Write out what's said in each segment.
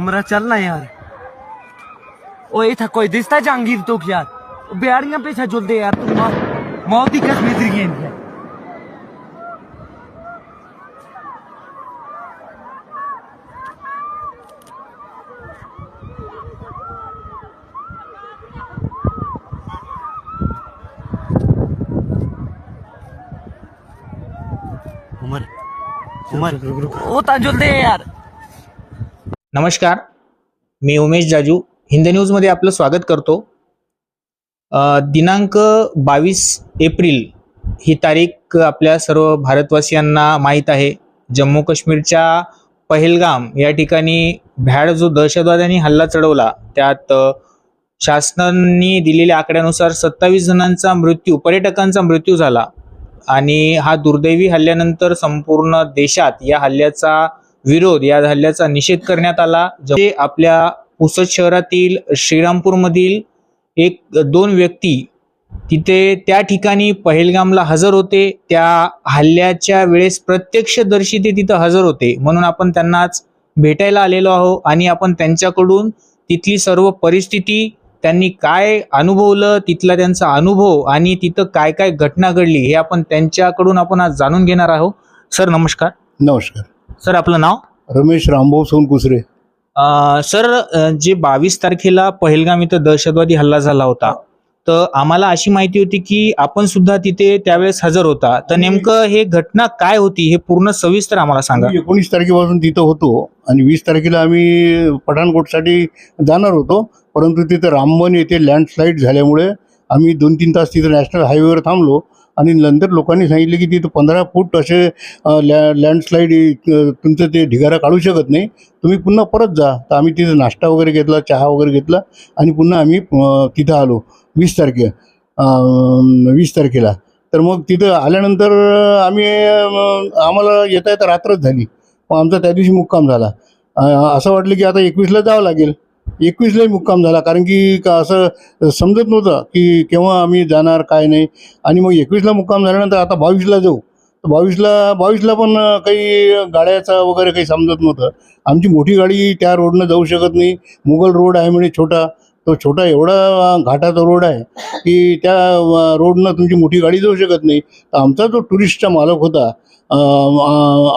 उमरा चलना यार। ओ इथा कोई दिसता जहांगीर तो यार। बेड़ियाँ पीछे जुलदे यार तू मौत की कसम इधर गई है उमर। उमर। ओ, ता जुलदे यार। नमस्कार. मी उमेश जाजू. हिंद न्यूजमध्ये आपलं स्वागत करतो. दिनांक बावीस एप्रिल ही तारीख आपल्या सर्व भारतवासियांना माहीत आहे. जम्मू काश्मीरच्या पहलगाम या ठिकाणी भ्याड जो दहशतवाद्यांनी हल्ला चढवला त्यात अ, शासनाने दिलेल्या आकड्यानुसार सत्तावीस जणांचा मृत्यू पर्यटकांचा मृत्यू झाला. आणि हा दुर्दैवी हल्ल्यानंतर संपूर्ण देशात या हल्ल्याचा विरोध या हल्ल्याचा निषेध करण्यात आला. जे आपल्या पुसद शहरातील श्रीरामपूरमधील एक दोन व्यक्ती तिथे त्या ठिकाणी पहलगामला हजर होते. त्या हल्ल्याच्या वेळेस प्रत्यक्षदर्शी ते तिथं हजर होते. म्हणून आपण त्यांना भेटायला आलेलो आहो आणि आपण त्यांच्याकडून तिथली सर्व परिस्थिती त्यांनी काय अनुभवलं तिथला त्यांचा अनुभव आणि तिथं काय काय घटना घडली हे आपण त्यांच्याकडून आपण आज जाणून घेणार आहोत. सर नमस्कार. नमस्कार. सर आपलं नाव? रमेश रामभाऊ सोनकुसरे. अ, सर जे बावीस तारखेला पहलगाम इथं दहशतवादी हल्ला झाला होता तर आम्हाला अशी माहिती होती की आपण सुद्धा तिथे त्यावेळेस हजर होता. तर नेमकं हे घटना काय होती हे पूर्ण सविस्तर आम्हाला सांगा. एकोणीस तारखेपासून तिथं होतो आणि वीस तारखेला आम्ही पठाणकोटसाठी जाणार होतो परंतु तिथं रामबन येथे लँडस्लाईड झाल्यामुळे आम्ही दोन तीन तास तिथं नॅशनल हायवेवर थांबलो. आणि नंतर लोकांनी सांगितले की तिथं पंधरा फूट असे लॅ लँडस्लाईड तुमचं ते ढिगारा काढू शकत नाही. तुम्ही पुन्हा परत जा. तर आम्ही तिथं नाश्ता वगैरे घेतला चहा वगैरे घेतला आणि पुन्हा आम्ही तिथं आलो वीस तारखे वीस तारखेला. तर मग तिथं आल्यानंतर आम्ही आम्हाला येता येता रात्रच झाली. मग आमचा त्या दिवशी मुक्काम झाला. असं वाटलं की आता एकवीसला जावं लागेल. एकवीसलाही मुक्काम झाला. कारण की का असं समजत नव्हतं की केव्हा आम्ही जाणार काय नाही. आणि मग एकवीसला मुक्काम झाल्यानंतर आता बावीसला जाऊ. तर बावीसला बावीसला पण काही गाड्याचा वगैरे काही समजत नव्हतं. आमची मोठी गाडी त्या रोडनं जाऊ शकत नाही. मुघल रोड आहे म्हणजे छोटा. तो छोटा एवढा घाटाचा रोड आहे की त्या रोडनं तुमची मोठी गाडी जाऊ शकत नाही. तर आमचा जो टुरिस्टचा मालक होता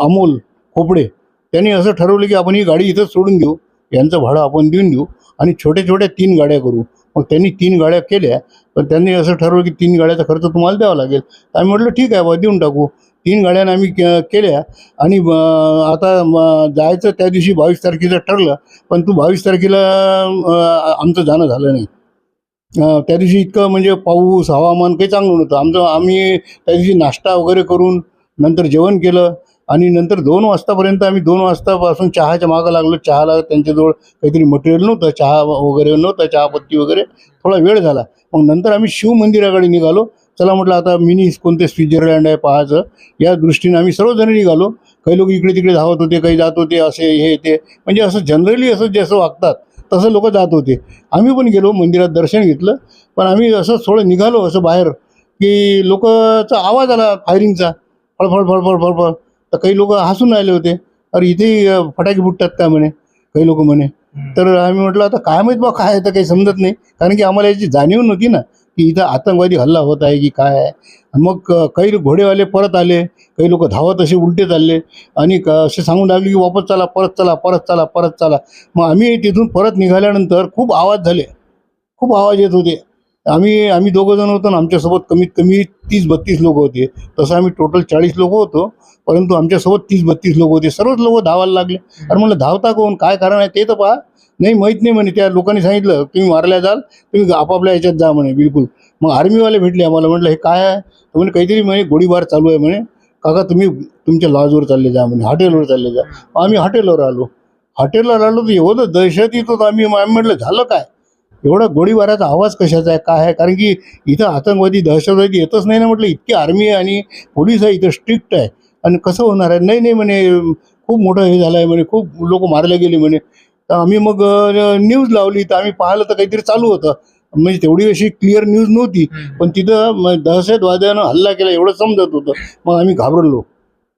अमोल खोपडे त्यांनी असं ठरवलं की आपण ही गाडी इथंच सोडून देऊ यांचं भाडं आपण देऊन देऊ आणि छोट्या छोट्या तीन गाड्या करू. मग त्यांनी तीन गाड्या केल्या पण त्यांनी असं ठरवलं की तीन गाड्याचा खर्च तुम्हाला द्यावा लागेल. आम्ही म्हटलं ठीक आहे बा देऊन टाकू. तीन गाड्यानं आम्ही केल्या आणि आता जायचं त्या दिवशी बावीस तारखेचं ठरलं पण तू बावीस तारखेला आमचं जाणं झालं नाही. त्या दिवशी इतकं म्हणजे पाऊस हवामान काही चांगलं नव्हतं. आमचं आम्ही त्या दिवशी नाश्ता वगैरे करून नंतर जेवण केलं. आणि नंतर दोन वाजतापर्यंत आम्ही दोन वाजतापासून चहाच्या मागं लागलो. चहाला त्यांच्याजवळ काहीतरी मटेरियल नव्हतं चहा वगैरे नव्हतं चहापत्ती वगैरे. थोडा वेळ झाला. मग नंतर आम्ही शिव मंदिराकडे निघालो. चला म्हटलं आता मिनी कोणते स्वित्झर्लंड आहे पाहायचं. या दृष्टीने आम्ही सर्वजण निघालो. काही लोक इकडे तिकडे धावत होते काही जात होते असे हे ते. म्हणजे असं जनरली असं जसं वागतात तसं लोक जात होते. आम्ही पण गेलो मंदिरात दर्शन घेतलं. पण आम्ही असं थोडं निघालो असं बाहेर की लोकचा आवाज आला फायरिंगचा फळफळ फळफळ फळफळ तर काही लोक हसून राहिले होते. अरे इथेही अं, फटाके फुटतात काय म्हणे? काही लोक म्हणे. तर आम्ही म्हटलं आता काय माहीत बा काय तर काही समजत नाही. कारण की आम्हाला याची जाणीव नव्हती ना की इथं आतंकवादी हल्ला होत आहे की काय आहे. मग काही घोडेवाले परत आले. काही लोक धावत असे उलटे चालले. आणि क- असे सांगून लागले की वापस चला परत चला परत चला परत चला. मग आम्ही तिथून परत निघाल्यानंतर खूप आवाज झाले. खूप आवाज येत होते. आम्ही आम्ही दोघं जण होतो ना आमच्यासोबत कमीत कमी तीस बत्तीस लोक होते. तसं आम्ही टोटल चाळीस लोक होतो परंतु आमच्यासोबत तीस बत्तीस लोक होते. सर्वच लोक धावायला लागले. अरे म्हणलं धावता कोण? काय कारण आहे ते तर पहा. नाही माहीत नाही म्हणे त्या लोकांनी सांगितलं तुम्ही मारल्या जाल तुम्ही आपापल्या याच्यात जा म्हणे बिलकुल. मग आर्मीवाले भेटले आम्हाला म्हटलं हे काय आहे? म्हणे काहीतरी म्हणे गोळीबार चालू आहे म्हणे. काका तुम्ही तुमच्या लॉजवर चालले जा म्हणे हॉटेलवर चालले जा. आम्ही हॉटेलवर आलो. हॉटेलवर आलो तर एवढं दहशत येत होतं आम्ही. आम्ही म्हटलं झालं काय? एवढा गोळीबाराचा आवाज कशाचा आहे? काय आहे? कारण की इथं आतंकवादी दहशतवादी येतच नाही ना म्हटलं. इतकी आर्मी आहे आणि पोलीस आहे इथं स्ट्रिक्ट आहे. आणि कसं होणार आहे? नाही नाही म्हणे खूप मोठं हे झालं आहे म्हणे खूप लोक मारले गेले म्हणे. तर आम्ही मग न्यूज लावली. तर आम्ही पाहिलं तर काहीतरी चालू होतं. म्हणजे तेवढी अशी क्लिअर न्यूज नव्हती. पण तिथं दहशतवाद्यानं हल्ला केला एवढं समजत होतं. मग आम्ही घाबरलो.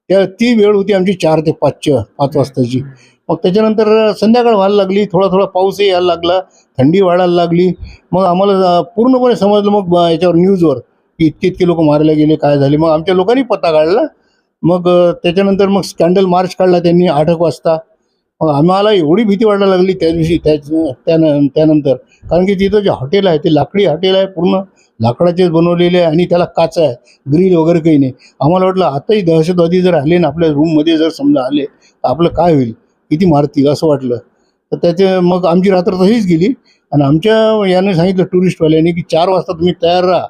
त्या ती वेळ होती आमची चार ते पाचच्या पाच वाजताची. मग त्याच्यानंतर संध्याकाळ व्हायला लागली थोडा थोडा पाऊसही यायला लागला थंडी वाढायला लागली. मग आम्हाला पूर्णपणे समजलं मग याच्यावर न्यूजवर की इतके इतके लोक मारले गेले काय झाले. मग आमच्या लोकांनी पत्ता काढला. मग त्याच्यानंतर मग स्कॅन्डल मार्च काढला त्यांनी आठ एक वाजता. मग आम्हाला एवढी भीती वाटायला लागली त्या दिवशी त्या त्यानं त्यानंतर. कारण की तिथं जे हॉटेल आहे ते लाकडी हॉटेल आहे पूर्ण. लाकडाचेच बनवलेले आहे आणि त्याला काच आहे ग्रिल वगैरे काही नाही. आम्हाला वाटलं आताही दहशतवादी जर आले ना आपल्या रूममध्ये जर समजा आले तर आपलं काय होईल? किती मारतील असं वाटलं. तर त्याचे मग आमची रात्र तशीच गेली. आणि आमच्या याने सांगितलं टुरिस्टवाल्याने की चार वाजता तुम्ही तयार राहा.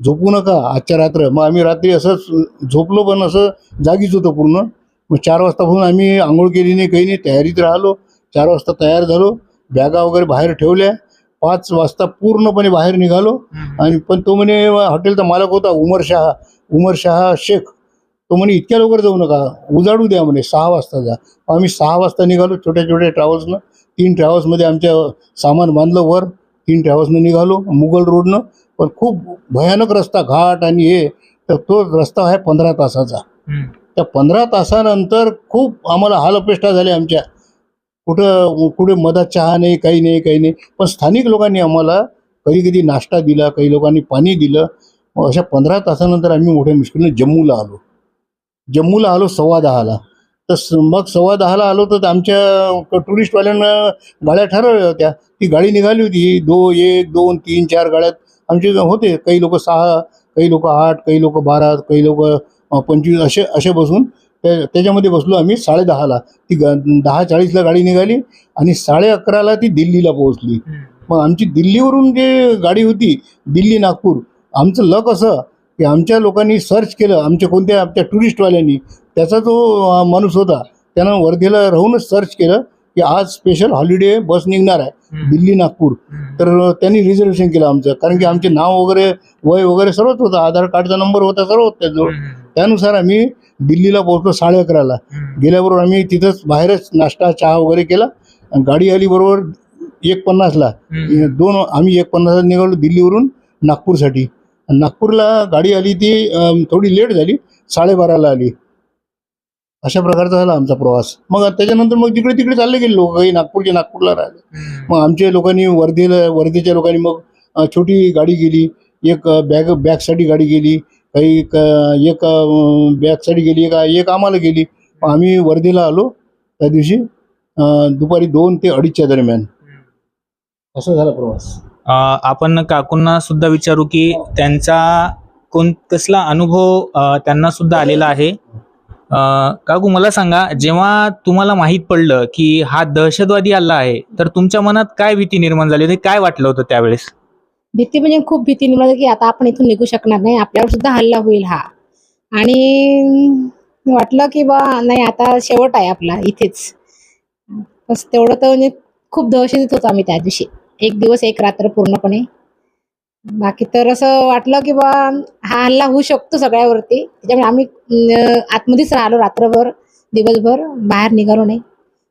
झोपू नका आजच्या रात्र. मग आम्ही रात्री असंच झोपलो पण असं जागीच होतो पूर्ण. मग चार वाजतापासून आम्ही आंघोळ केली नाही काही नाही तयारीत राहिलो. चार वाजता तयार झालो. बॅगा वगैरे बाहेर ठेवल्या. पाच वाजता पूर्णपणे बाहेर निघालो. आणि पण तो म्हणे हॉटेलचा मालक होता उमर शहा. उमर शहा शेख. तो म्हणे इतक्या लवकर जाऊ नका उजाडू द्या म्हणे सहा वाजता जा. आम्ही सहा वाजता निघालो छोट्या छोट्या ट्रॅव्हल्सनं. तीन ट्रॅव्हल्समध्ये आमच्या सामान बांधलं वर तीन ट्रॅव्हल्सनं निघालो मुघल रोडनं. पण खूप भयानक रस्ता घाट आणि हे तर तो रस्ता आहे पंधरा तासाचा. त्या पंधरा तासानंतर खूप आम्हाला हालअपेष्टा झाल्या आमच्या. कुठं कुठे मधात चहा नाही काही नाही काही नाही. पण स्थानिक लोकांनी आम्हाला कधी कधी नाश्ता दिला काही लोकांनी पाणी दिलं. अशा पंधरा तासानंतर आम्ही मोठ्या मुश्किलीने जम्मूला आलो. जम्मूला आलो सव्वा दहाला. तर मग सव्वा दहाला आलो तर आमच्या टुरिस्टवाल्यांना गाड्या ठरवल्या होत्या. ती गाडी निघाली होती. दो एक दोन तीन चार गाड्यात आमचे होते. काही लोक सहा काही लोक आठ काही लोक बारा काही लोक पंचवीस असे असे बसून त्या त्याच्यामध्ये बसलो आम्ही साडेदहाला ती ग दहा चाळीसला गाडी निघाली आणि साडे अकराला ती दिल्लीला पोहोचली. मग आमची दिल्लीवरून जे गाडी होती दिल्ली नागपूर आमचं लक असं की आमच्या लोकांनी सर्च केलं आमच्या कोणत्या आमच्या टुरिस्टवाल्यांनी त्याचा जो माणूस होता त्यानं वर्धेला राहूनच सर्च केलं की आज स्पेशल हॉलिडे बस निघणार आहे दिल्ली नागपूर. तर त्यांनी रिझर्वेशन केलं आमचं कारण की आमचे नाव वगैरे वय वगैरे सर्वच होतं आधार कार्डचा नंबर होता सर्व होतं त्याजवळ त्यानुसार आम्ही दिल्लीला पोहोचलो साडे अकराला. गेल्याबरोबर आम्ही तिथंच बाहेरच नाश्ता चहा वगैरे केला. आणि गाडी आली बरोबर एक पन्नासला. दोन आम्ही एक पन्नासला निघालो दिल्लीवरून नागपूरसाठी. नागपूरला गाडी आली ती थोडी लेट झाली साडेबाराला आली. अशा प्रकारचा झाला आमचा प्रवास. मग त्याच्यानंतर मग तिकडे तिकडे चालले गेले लोक काही नागपूरचे नागपूरला राहिले. मग आमच्या लोकांनी वर्धेला वर्धेच्या लोकांनी मग छोटी गाडी गेली एक बॅग बॅगसाठी गाडी गेली काही एक बॅगसाठी गेली एक एक आम्हाला गेली. आम्ही वर्धेला आलो त्या दिवशी दुपारी दोन ते अडीचच्या दरम्यान. असा झाला प्रवास. आपण काकूंना सुद्धा विचारू की त्यांचा कोण कसला अनुभव त्यांना सुद्धा आलेला आहे. काकू मला सांगा जेव्हा तुम्हाला माहीत पडलं की हा दहशतवादी हल्ला आहे तर तुमच्या मनात काय भीती निर्माण झाली होती? काय वाटलं होतं त्यावेळेस? भीती म्हणजे खूप भीती निर्माण झाली की आता आपण इथून निघू शकणार नाही आपल्यावर सुद्धा हल्ला होईल हा. आणि वाटलं की बा नाही आता शेवट आहे आपला इथेच. बस तेवढं तर म्हणजे खूप दहशतीत होतो आम्ही त्या दिवशी. एक दिवस एक रात्र पूर्णपणे. बाकी तर असं वाटलं की बा हा हल्ला होऊ शकतो सगळ्यावरती. त्याच्यामुळे आम्ही आतमध्येच राहिलो रात्रभर दिवसभर बाहेर निघालो नाही.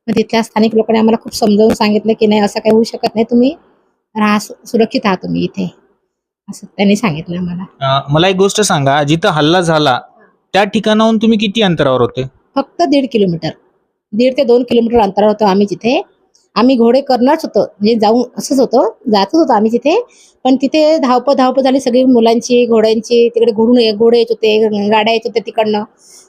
मग तिथल्या स्थानिक लोकांनी आम्हाला खूप समजावून सांगितलं की नाही असं काही होऊ शकत नाही. तुम्ही राहा सुरक्षित आहात तुम्ही इथे. असं त्यांनी सांगितलं आम्हाला. मला एक गोष्ट सांगा. जिथं हल्ला झाला त्या ठिकाणाहून तुम्ही किती अंतरावर होते? फक्त दीड किलोमीटर. दीड ते दोन किलोमीटर अंतरावर होतो आम्ही जिथे. आम्ही घोडे करणारच होतो. म्हणजे जाऊन असंच होतं. जातच होतो आम्ही तिथे. पण तिथे धावपं धावपं झाली. सगळी मुलांची घोड्यांची तिकडे घोडून घोडे येत होते गाड्या येत होत्या तिकडनं.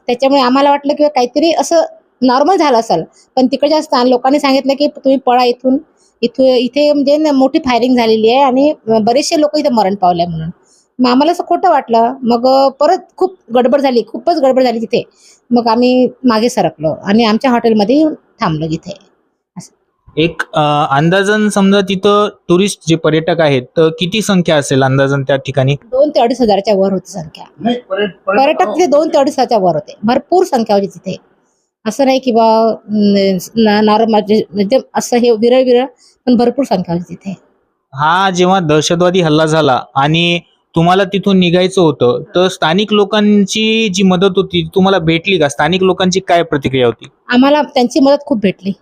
त्याच्यामुळे आम्हाला वाटलं की काहीतरी असं नॉर्मल झालं असेल. पण तिकडच्या स्थान लोकांनी सांगितलं की तुम्ही पळा इथून. इथून इथे म्हणजे मोठी फायरिंग झालेली आहे आणि बरेचसे लोक इथे मरण पावले म्हणून. मग आम्हाला असं खोटं वाटलं. मग परत खूप गडबड झाली. खूपच गडबड झाली तिथे. मग आम्ही मागे सरकलो आणि आमच्या हॉटेलमध्ये थांबलो तिथे. एक अंदाजन समजा तिथं टुरिस्ट जे पर्यटक आहेत तर किती संख्या असेल अंदाजन त्या ठिकाणी? दोन ते अडीच हजाराच्या वर होती संख्या. पर्यटक तिथे दोन ते अडीच हजाराच्या वर होते. भरपूर संख्या होती तिथे. असं नाही की बा नॉर्मल म्हणजे असं हे विरळ विरळ पण भरपूर संख्या होती तिथे. हा जेव्हा दहशतवादी हल्ला झाला आणि तुम्हाला तिथून निघायचं होतं तर स्थानिक लोकांची जी मदत होती ती तुम्हाला भेटली का? स्थानिक लोकांची काय प्रतिक्रिया होती? आम्हाला त्यांची मदत खूप भेटली.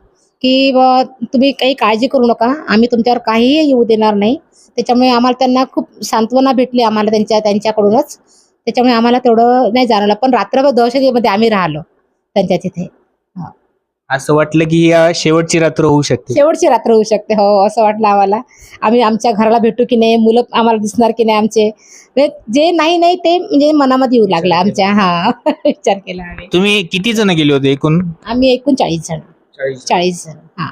की बा तुम्ही काही काळजी करू नका. आम्ही तुमच्यावर काहीही येऊ देणार नाही. त्याच्यामुळे आम्हाला त्यांना खूप सांत्वना भेटली आम्हाला त्यांच्या त्यांच्याकडूनच. त्याच्यामुळे आम्हाला तेवढं नाही जाणवलं. पण रात्रभर दहशतीमध्ये आम्ही राहिलो त्यांच्या तिथे. असं वाटलं की शेवटची रात्र होऊ शकते. शेवटची रात्र होऊ शकते. हो असं वाटलं आम्हाला. आम्ही आमच्या घराला भेटू की नाही? मुलं आम्हाला दिसणार की नाही आमचे? म्हणजे जे नाही नाही ते म्हणजे मनामध्ये येऊ लागलं आमच्या. हा विचार केला आम्ही. तुम्ही किती जण गेले होते एकूण? आम्ही एकूण चाळीस जण. चाळीस जण हा